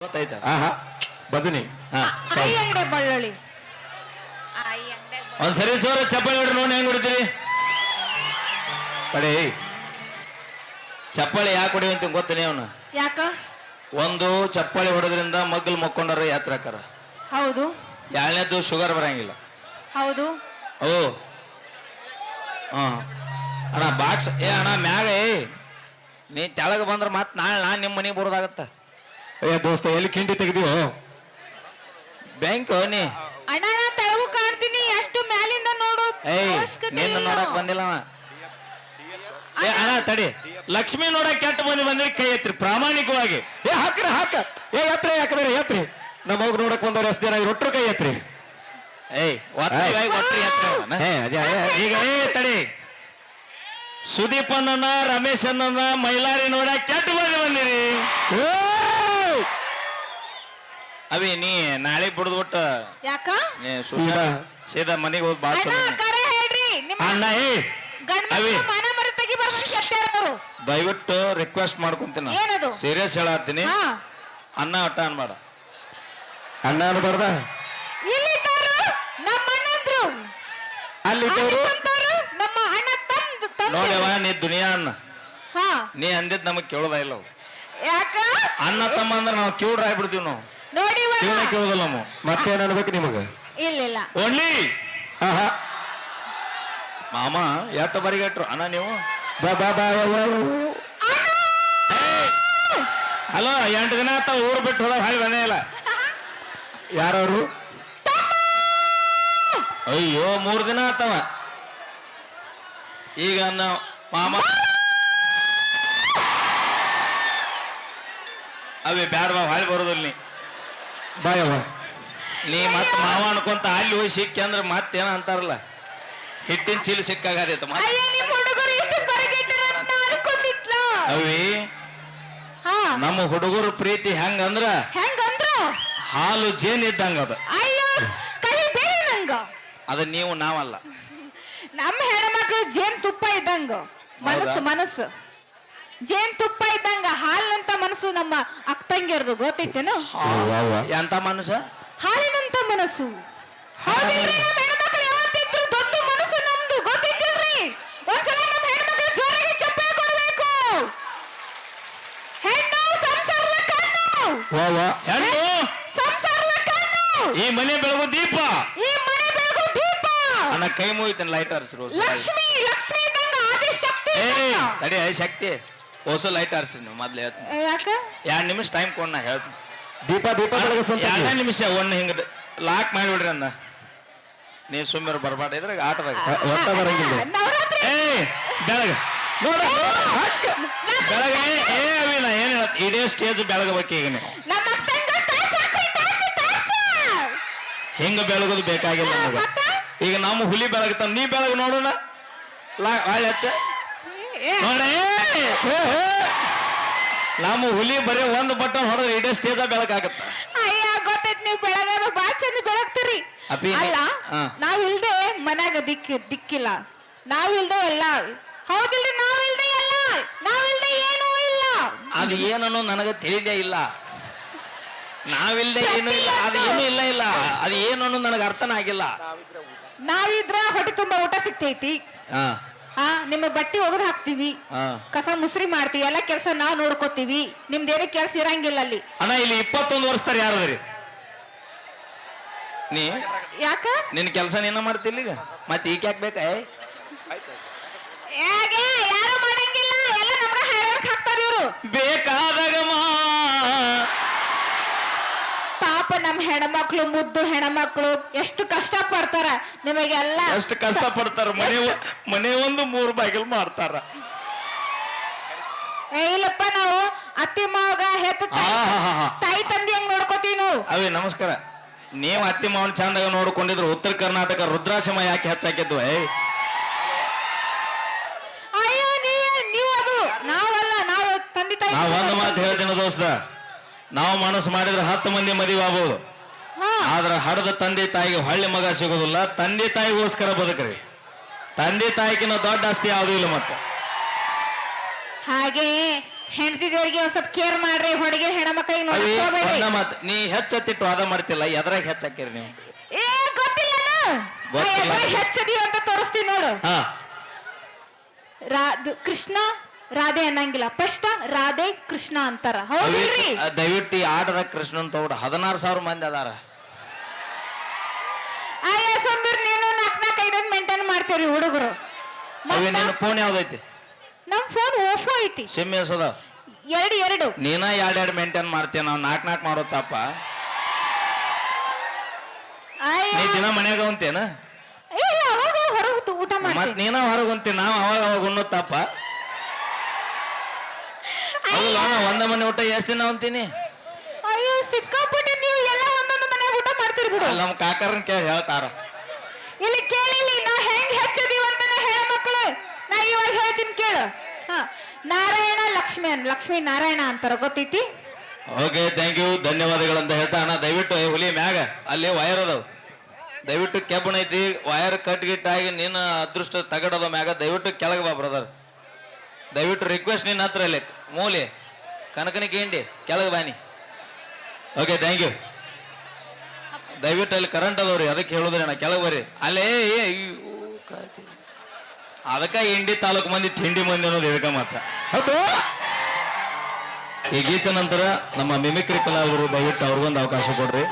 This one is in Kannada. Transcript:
ಗೊತ್ತಾಯ್ತಾ? ಆಹಾ ಭಜನಿ. ಹಾ ಐ ಸರಿ. ಅಂಗಡಿ ಬಳ್ಳುಳ್ಳಿ. ಒಂದ್ಸರಿ ಜೋರ ಚಪ್ಪಲಿ ಹೊಡ್ರಿ ನೋಡಿ ಹೆಂಗ್ ಹೊಡಿತೀರಿ. ಕಡೆ ಚಪ್ಪಲಿ ಯಾಕೆ ಹೊಡಿವಂತ ಗೊತ್ತನೇ ಅವನು. ಯಾಕ? ಒಂದು ಚಪ್ಪಲಿ ಹೊಡೋದ್ರಿಂದ ಮಗ್ಗಲ್ ಮಕ್ಕೊಂಡಾರ ಯಾತ್ರಾಕರ. ಹೌದು. ಎರಡನೇದು ಶುಗರ್ ಬರಂಗಿಲ್ಲ. ಹೌದು. ಓ. ಹಾ. ಅಣ್ಣ ಬಾಕ್ಸ್ ಏ ಅಣ್ಣ ಮ್ಯಾಗ ಏ ನೀ ತೆಳಗ ಬಂದ್ರ ಮತ್ತೆ ನಾಳೆ ನಾನು ನಿಮ್ಮ ಮನೆಗೆ ಬರೋದಾಗತ್ತ. ಏ ದೋಸ್ತ ಎಲ್ಲಿ ಕಿಂಡಿ ತೆಗ್ದಿಯೋ? ಬ್ಯಾಂಕ್ ನೀ. ಅಣ್ಣ ನಾ ತೆಳಗು ಕಾಣ್ತೀನಿ ಅಷ್ಟು ಮ್ಯಾಲಿಂದ ನೋಡು. ಏಯ್ ಅವಶ್ಯಕತೆ ನಿನ್ನ ಇಲ್ಲ. ನೋಡಕ್ ಬಂದಿಲ್ಲ ಅವ. ಏ ಅಣ್ಣ ತಡಿ. ಲಕ್ಷ್ಮಿ ನೋಡಕ್ ಕೆಟ್ಟ ಮಂದಿ ಬಂದ್ರೆ ಕೈ ಎತ್ರಿ ಪ್ರಾಮಾಣಿಕವಾಗಿ. ಏ ಹಾಕ್ರಿ ಹಾಕ. ಏ ಯಾತ್ರೆ ಯಾಕಂದ್ರೆ ಯಾತ್ರಿ ನಮ್ಮ ಹೋಗಿ ನೋಡಕ್ ಬಂದವ್ರು ಎಷ್ಟು ಜನ ರೊಟ್ರು ಕೈ ಎತ್ರಿ. ಏಯ್ ಒತ್ತರಿವಾಗಿ ಒತ್ತರಿ ಎತ್ರಿ ಅವನ್ನ. ಏ ಅದೇ ಏ, ಈಗ ಏ ತಡಿ. ಸುದೀಪ್ ಅಣ್ಣನ ರಮೇಶ್ ಅಣ್ಣನ ಮೈಲಾರಿ ನೋಡಕ್ ಕೆಟ್ಟ ಮಂದಿ ಬಂದಿರಿ. ಏಯ್! ಅವಿ ನೀ ನಾಳೆ ಬಿಡ್ದ್ಬಿಟ್ಟು. ಯಾಕ? ನೀ ಸೀದಾ. ಸೀದಾ ಮನೆಗೆ ಹೋಗಿ ಬಾಳ ಅಣ್ಣ ಕರೆ ಹೇಳ್ರಿ. ನಿಮ್ಮ ಅಣ್ಣ ಏ ಗಂಡ ಅವಿ. ಮನ ಮರ ತೆಗಿ ಬರ್ಬೇಕು ಕೆಟ್ಟಾರವರು ದಯವಿಟ್ಟು ರಿಕ್ವೆಸ್ಟ್ ಮಾಡ್ಕೊಂತೀನಿ ಏನದು? ಸೀರಿಯಸ್ ಹೇಳತ್ತೀನಿ. ಹಾ. ಅನ್ನ ಒಟ್ಟ ಅನ್ಬೇಡ. ಅಣ್ಣ ಅನ್ಬಾರ್ದ? ಇಲ್ಲಿದ್ದವರು ನಮ್ಮ ಅಣ್ಣಂದ್ರು ನಮ್ಮ ಅಣ್ಣ ತಮ್ದು ತಮ್ಮ ನೋಡ್ಯವ ನೀ ದುನಿಯಾ ಅನ್ನ ಹಾ. ನೀ ಅಂದಿದ್ ನಮಗ್ ಕೇಳೋದ ಇಲ್ಲ ಅವು. ಯಾಕ? ಅನ್ನ ತಮ್ಮ ಅಂದ್ರೆ ನಾವು ಕಿವ್ಡ್ರ ಆಗ್ಬಿಡ್ತೀವಿ ನಾವು. ನೋಡಿ ಕೇಳೋದಿಲ್ಲ ನಾವು ಮತ್ತೇನ್ ಅನ್ಬೇಕು ನಿಮಗ? ಇಲ್ಲ ಇಲ್ಲ ಓನ್ಲಿ ಮಾಮ ಎಟ್ಟ ಬರಿಗಟ್ರು ಅಣ್ಣ ನೀವು? ಬಾ ಬಾ ಬಾ. ಹಲೋ ಎಂಟು ದಿನ ಆತ ಊರು ಬಿಟ್ಟು ಹೋದ ಹಾಳಿ ಬಣ್ಣ ಇಲ್ಲ ಯಾರವ್ರು? ಅಯ್ಯೋ ಮೂರು ದಿನ ಆತವ. ಈಗ ನಾವು ಮಾಮ. ಅವೇ ಬ್ಯಾಡ ಬಾ ಹಾಳಿ ಬರೋದಿಲ್ಲ ನೀ. ಬಾಯವ್ವ ನೀ ಮತ್ ಮಾವ ಅನ್ಕೊಂತ ಅಲ್ಲಿ ಹೋಗಿ ಸಿಕ್ಕಿ ಅಂದ್ರೆ ಮತ್ತೇನ ಅಂತಾರಲ್ಲ? ಹಿಟ್ಟಿನ ಚೀಲ ಸಿಕ್ಕಾಗದೈತ ಅವಿ ನಮ್ಮ ಹುಡುಗರ ಪ್ರೀತಿ ಹೆಂಗಂದ್ರ ಹೆಂಗಂದ್ರು ಹಾಲು ಜೇನ್ ಇದ್ದಂಗ ಅದ. ಅದ ನೀವು ನಾವಲ್ಲ. ನಮ್ಮ ಹೆಣ್ಮಕ್ಳು ಜೇನ್ ತುಪ್ಪ ಇದ್ದಂಗ. ಮನಸ್ಸು ಮನಸ್ಸು. ಜೇನ್ ತುಪ್ಪ ಇದ್ದಂಗ ಹಾಲಿನಂತ ಮನಸ್ಸು ನಮ್ಮ ಅಕ್ಕಂಗಿರ್ದು ಗೊತ್ತೈತೇನು. ಎಂತ ಮನಸ್ಸ? ಹಾಲಿನಂತ ಮನಸ್ಸು. ಹೌದಿಲ್ರಿ ನಮ್ಮ ಹೆಣ್ಮಕ್ಳು ಯಾವತ್ತಿದ್ರು ದೊಡ್ಡ ಮನಸ್ಸು ನಮ್ದು ಗೊತ್ತೈತಿಲ್ರಿ ಒಂದ್ಸಲ ನಮ್ಮ ಹೆಣ್ಮಕ್ಳು ಜೋರಾಗಿ ಚಪ್ಪಾಳೆ ಕೊಡ್ಬೇಕು. ಹೆಣ್ಣು ಸಂಸಾರದ ಕಣ್ಣು. ವಾ ವಾ ಹೆಣ್ಣು? ಸಂಸಾರದ ಕಣ್ಣು. ಈ ಮನೆ ಬೆಳಗು ದೀಪ. ಈ ಮನೆ ಬೆಳಗು ದೀಪ. ನನ್ನ ಕೈ ಮುಗಿತೇನೆ ಲೈಟರ್ಸ್ ಹರಿಸಿರು ಲಕ್ಷ್ಮಿ ಲಕ್ಷ್ಮಿ ಇದ್ದಂಗ ಆದಿಶಕ್ತಿ ಏ. ತಡಿ ಐ ಶಕ್ತಿ. ಹೊಸ ಲೈಟ್ ಆರ್ಸ್ರಿ ನೀವು ಮೊದ್ಲು ಹೇಳ್ತೀನಿ. ಯಾಕ? ಎರಡು ನಿಮಿಷ ಟೈಮ್ ಕೊಡ್ ನಾ ಹೇಳ್ತೀನಿ. ದೀಪ ದೀಪ ಬೆಳಗಿಸಂತ ಎರಡೇ ನಿಮಿಷ ಒಂದು ಹಿಂಗ ಲಾಕ್ ಮಾಡಿಬಿಡ್ರಿ ಅಂದ. ನೀ ಸುಮ್ಮನೆ ಬರಬಾರ್ದ ಇದ್ರೆ ಆಟದಾಗ. ಒಟ್ಟ ಬರಂಗಿಲ್ಲ. ನವರಾತ್ರಿ. ಏ ಬೆಳಗ. ನೋಡ ಬೆಳಗ ಏ ಅವಿನ ಏನು ಹೇಳ ಇಡೀ ಸ್ಟೇಜ್ ಬೆಳಗಬೇಕು ಈಗ ನೀವು ನಮ್ಮ ಅಕ್ಕಂಗ ಟಾರ್ಚ್ ಹಾಕ್ರಿ ಟಾರ್ಚ್ ಟಾರ್ಚ್ ಹಿಂಗ ಬೆಳಗೋದು ಬೇಕಾಗಿಲ್ಲ ನಮಗ. ಮತ್ತ? ಈಗ ನಮ್ಮ ಹುಲಿ ಬೆಳಗ್ತಾನ ನೀ ಬೆಳಗ ನೋಡೋಣ. ಲಾ ಹಚ್ಚ. ನೋಡೇ ನಮ್ಮ ಹುಲಿ ಬರೀ ಒಂದು ಬಟನ್ ಹೊಡೆದ್ರೆ ಇಡೀ ಸ್ಟೇಜ ಬೆಳಕಾಗತ್ತ. ಅಯ್ಯ ಗೊತ್ತೈತ್ ನೀವು ಬೆಳಗಾರ ಬಾಳ ಚಂದ ಬೆಳಗ್ತೀರಿ. ಅಪ್ಪಿ, ನೀ- ಅಲ್ಲ ಹಾ. ನಾವ್ ಇಲ್ದೆ ಮನ್ಯಾಗ ದಿಕ್ ದಿಕ್ಕಿಲ್ಲ. ನಾವ್ ಇಲ್ದೆ ಎಲ್ಲ. ಹೌದಿಲ್ರಿ ನಾವ್ ಇಲ್ದೆ ಎಲ್ಲ. ನಾವ್ ಇಲ್ದೆ ಏನೂ ಇಲ್ಲ. ಅದು ಏನನ್ನೋ ನನಗೆ ತಿಳಿದೇ ಇಲ್ಲ. ನಾವಿಲ್ದೆ ಏನು ಇಲ್ಲ ಅದು ಏನು ಇಲ್ಲ ಇಲ್ಲ. ಅದು ಏನನ್ನೋ ನನಗೆ ಅರ್ಥನ ಆಗಿಲ್ಲ ನಾವಿದ್ರ ಹೊಟ್ಟೆ ತುಂಬಾ ಊಟ ಸಿಗ್ತೈತಿ. ಹಾ. ಹಾ ನಿಮ್ಮ ಬಟ್ಟಿ ಒಗದ್ ಹಾಕ್ತಿವಿ. ಹಾ ಕಸ ಮುಸ್ರಿ ಮಾಡ್ತೀವಿ ಎಲ್ಲ ಕೆಲಸ ನಾವ್ ನೋಡ್ಕೋತೀವಿ. ನಿಮ್ದೇನು ಕೆಲಸ ಇರಂಗಿಲ್ಲ ಅಲ್ಲಿ. ಅಣ್ಣ ಇಲ್ಲಿ ಇಪ್ಪತ್ತೊಂದು ವರ್ಷದಾರ ಯಾರು ನೀ? ಯಾಕ? ನಿನ್ನ ಕೆಲಸ ನೀನ ಮಾಡ್ತಿಲ್ಲ ಈಗ? ಮತ್ತೆ ಈಗ ಯಾಕೆ ಬೇಕಾ ಏ? ಯಾಕೆ ಯಾರು ಮಾಡಂಗಿಲ್ಲ ಎಲ್ಲ ನಮ್ಗ ಹೈರಾಣ್ ಹಾಕ್ತಾರ ಇವ್ರು ಬೇಕಾದಾಗ ಮಾ ಪಾಪ ನಮ್ ಹೆಣ್ಮಕ್ಳು ಮುದ್ದು ಹೆಣ್ಮಕ್ಳು ಎಷ್ಟು ಕಷ್ಟ ಪಡ್ತಾರ ನಿಮಗೆಲ್ಲ ಎಷ್ಟು ಕಷ್ಟ ಪಡ್ತಾರ ಮನೆ ಮನೆ ಒಂದು ಮೂರು ಬಾಗಿಲು ಮಾಡ್ತಾರ. ಇಲ್ಲಪ್ಪ ನಾವು ಅತ್ತಿ ಮಾವಗ ಹೆತ್ತ ತಾಯಿ- ತಂದೆ ಹೆಂಗ್ ನೋಡ್ಕೋತೀವಿ ನಾವು? ಅವೇ ನಮಸ್ಕಾರ. ನೀವು ಅತ್ತಿ ಮಾವನ್ ಚಂದಾಗ ನೋಡ್ಕೊಂಡಿದ್ರು ಉತ್ತರ ಕರ್ನಾಟಕ ರುದ್ರಾಶ್ರಮ ಯಾಕೆ ಹೆಚ್ಚಾಕಿದ್ವು ಏ. ಅಯ್ಯೋ ನೀವೇ ನೀವು ಅದು. ನಾವಲ್ಲ ನಾವು ತಂದೆ ತಾಯಿ ನಾವ್ ಒಂದು ಮಾತು ಹೇಳ್ತೀನಿ ದೋಸ್ತ. ನಾವು ಮನಸ್ಸು ಮಾಡಿದ್ರೆ ಹತ್ತು ಮಂದಿ ಮದುವೆ ಆಗ್ಬೋದು. ಆದ್ರೆ ಹಡದ ತಂದೆ ತಾಯಿಗೆ ಹೊಳ್ಳಿ ಮಗ ಸಿಗೋದಿಲ್ಲ ತಂದೆ ತಾಯಿಗೋಸ್ಕರ ಬದುಕ್ರಿ. ತಂದೆ ತಾಯಿಗಿನ ದೊಡ್ಡ ಆಸ್ತಿ ಯಾವುದೂ ಇಲ್ಲ ಮತ್ತೆ. ಹಾಗೆ ಹೆಂಡತಿದವರಿಗೆ ಒಂದ್ ಸ್ವಲ್ಪ ಕೇರ್ ಮಾಡ್ರಿ ಹೊಡಿಗೆ ಹೆಣ್ಮಕ್ಳಿಗೆ ಮಕ್ಕಳಿಗೆ ಮಾತ್ ನೀ ಹೆಚ್ಚತ್ತಿಟ್ಟು ವಾದ ಮಾಡ್ತಿಲ್ಲ ಎದ್ರಾಗ ಹೆಚ್ಚಾಕಿರಿ ನೀವು? ಏ ಗೊತ್ತಿಲ್ಲ ಗೊತ್ತಿಲ್ಲ. ಹೆಚ್ಚದೀವಿ ಅಂತ ತೋರಿಸ್ತೀನಿ ನೋಡು. ಹಾ. ರಾ- ದು- ಕೃಷ್ಣ ರಾಧೆ ಅನ್ನಂಗಿಲ್ಲ. ಫಸ್ಟ್ ರಾಧೆ ಕೃಷ್ಣ ಅಂತಾರ. ಹೌದಿಲ್ರಿ ದಯವಿಟ್ಟು ಈ ಕೃಷ್ಣನ್ ತಗೊಂಡು ಹದಿನಾರು ಸಾವಿರ ಮಂದಿ ಅದಾರ ಅಯ್ಯ ಸಂಬೀರ್ ನೀನು ನಾಲ್ಕ್ ನಾಲ್ಕು ಐದೈದು ಮೇಂಟೈನ್ ಮಾಡ್ತೀರಿ ಹುಡುಗರು. ಅವಿ ನಿನ್ನ ಫೋನ್ ಯಾವ್ದೈತಿ? ನಮ್ ಫೋನ್ ಓಫೋ ಐತಿ. ಸಿಮ್ ಎಸದ ಎರಡು ಎರಡು. ನೀನ ಎರಡ್ ಎರಡ್ ಮೇಂಟೈನ್ ಮಾಡ್ತೀಯ ನಾವು ನಾಕ್ ನಾಕ್ ಮಾಡೋತ್ತಪ್ಪ ತಪ್ಪ. ಅಯ್ಯ. ನೀ ದಿನ ಮನ್ಯಾಗ ಉಂತೇನ ಇಲ್ಲ ಅವಾಗ ಹೊರಗೆ ಊಟ ಮತ್ ಮಾಡ್ತೀನಿ ನೀನ ಹೊರಗೆ ಉಂತಿ ನಾವು ಅವಾಗ ಅವಾಗ ಉಣ್ಣೋದ್ ತಪ್ಪ. ಹೌದಲ್ಲ ಒಂದ ಮನೆ ಊಟ ಎಷ್ಟು ದಿನ ಅಂತೀನಿ ಅಯ್ಯೋ ಸಿಕ್ಕಾಪಟ್ಟೆ ನೀವು ಎಲ್ಲ ಒಂದೊಂದು ಮನೆ ಊಟ ಮಾಡ್ತೀರಿ ಬಿಡು. ಅಲ್ಲಿ ನಮ್ಮ ಕಾಕರನ್ ಕೇಳಿ ಹೇಳ್ತಾರ ಇಲ್ಲಿ ಕೇಳಿಲಿ ನಾ ಹೆಂಗ್ ಹೆಚ್ಚದೀವ ಅಂತ ಹೇಳ ಮಕ್ಕಳು ಇವಾಗ ಹೇಳ್ತೀನಿ ಕೇಳು. ನಾರಾಯಣ ಲಕ್ಷ್ಮಿ ಲಕ್ಷ್ಮೀ ನಾರಾಯಣ ಅಂತಾರ, ಗೊತ್ತೈತಿ? ಓಕೆ ಥ್ಯಾಂಕ್ ಯು ಧನ್ಯವಾದಗಳು ಅಂತ ಹೇಳ್ತಾ, ಅಣ್ಣ, ದಯವಿಟ್ಟು ಹುಲಿ ಮ್ಯಾಗ, ಅಲ್ಲಿ ವೈರ್ ಅದಾವ. ದಯವಿಟ್ಟು ಕೆಬ್ಬಣ ಐತಿ ವೈರ್ ಕಟ್ ಗಿಟ್ ಆಗಿ ನಿನ್ನ ಅದೃಷ್ಟ ತಗಡದ ಮ್ಯಾಗ, ದಯವಿಟ್ಟು ಕೆಳಗೆ ಬಾ ಬ್ರದರ್ ದಯವಿಟ್ಟು ರಿಕ್ವೆಸ್ಟ್ ನಿನ್ನ ಹತ್ರ ಇಲ್ಲಿ, ಮೂಲೆ ಕನಕನಿಗೆ ಹಿಂಡಿ ಕೆಳಗೆ ಬಾನಿ ಓಕೆ ಥ್ಯಾಂಕ್ ಯು ದಯವಿಟ್ಟು ಅಲ್ಲಿ ಕರೆಂಟ್ ಅದಾವ್ರಿ, ಅದಕ್ಕೆ ಹೇಳೋದ್ರಿ ಅಣ್ಣ, ಕೆಳಗೆ ಬರ್ರಿ. ಅಲ್ಲೇ. ಅದಕ್ಕ ಹಿಂಡಿ ತಾಲೂಕು ಮಂದಿ, ತಿಂಡಿ ಮಂದಿ ಅನ್ನೋದು ಇದಕ್ಕ ಮಾತ್ರ. ಹೌದು. ಈ ಗೀತ ನಂತರ ನಮ್ಮ ಮಿಮಿಕ್ರಿ ಕಲಾವಿದರು ದಯವಿಟ್ಟು ಅವ್ರಿಗೊಂದು ಅವಕಾಶ ಕೊಡ್ರಿ.